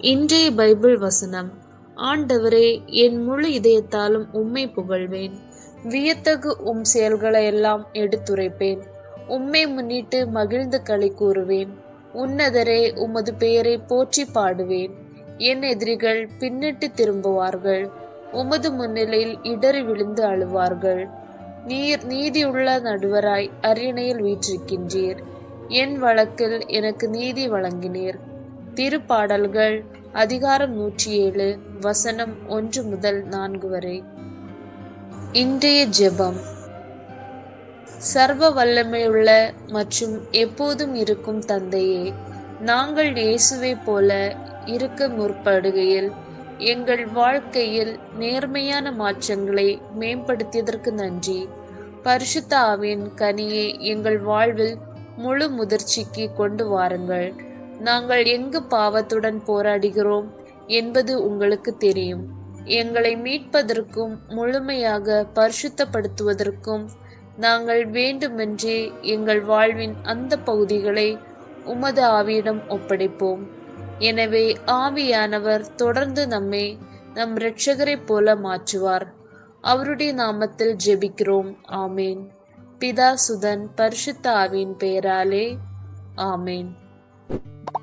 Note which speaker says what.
Speaker 1: இன்றைய பைபிள் வசனம். ஆண்டவரே என் முழு இதயத்தாலும் உம்மை புகழ்வேன். வியத்தகு உம் செயல்களை எல்லாம் எடுத்துரைப்பேன். உம்மை முன்னிட்டு மகிழ்ந்து களி கூறுவேன். உன்னதரே உமது பெயரை போற்றி பாடுவேன். என் எதிரிகள் பின்னிட்டு திரும்புவார்கள். உமது முன்னிலையில் இடறி விழுந்து அழுவார்கள். நீர் நீதியுள்ள நடுவராய் அரியணையில் வீற்றிருக்கின்றீர். என் வழக்கில் எனக்கு நீதி வழங்கினீர். திருப்பாடல்கள் அதிகாரம் நூற்றி ஏழு வசனம் ஒன்று முதல் நான்கு வரை. இன்றைய ஜெபம். சர்வ வல்லமையுள்ள மற்றும் எப்போதும் இருக்கும் தந்தையே நாங்கள் இயேசுவை போல இருக்க முற்படுகையில் எங்கள் வாழ்க்கையில் நேர்மையான மாற்றங்களை மேம்படுத்தியதற்கு நன்றி. பரிசுத்த ஆவின் கனியை எங்கள் வாழ்வில் முழு முதிர்ச்சிக்கு கொண்டு வாருங்கள். நாங்கள் எங்கு பாவத்துடன் போராடுகிறோம் என்பது உங்களுக்கு தெரியும். எங்களை மீட்பதற்கும் முழுமையாக பரிசுத்தப்படுத்துவதற்கும் நாங்கள் வேண்டுமென்றே எங்கள் வாழ்வின் அந்த பகுதிகளை உமது ஆவியிடம் ஒப்படைப்போம். எனவே ஆவியானவர் தொடர்ந்து நம்மை நம் இரட்சகரைப் போல மாற்றுவார். அவருடைய நாமத்தில் ஜெபிக்கிறோம். ஆமேன். பிதா சுதன் பரிசுத்த ஆவியின் பெயராலே. ஆமேன். you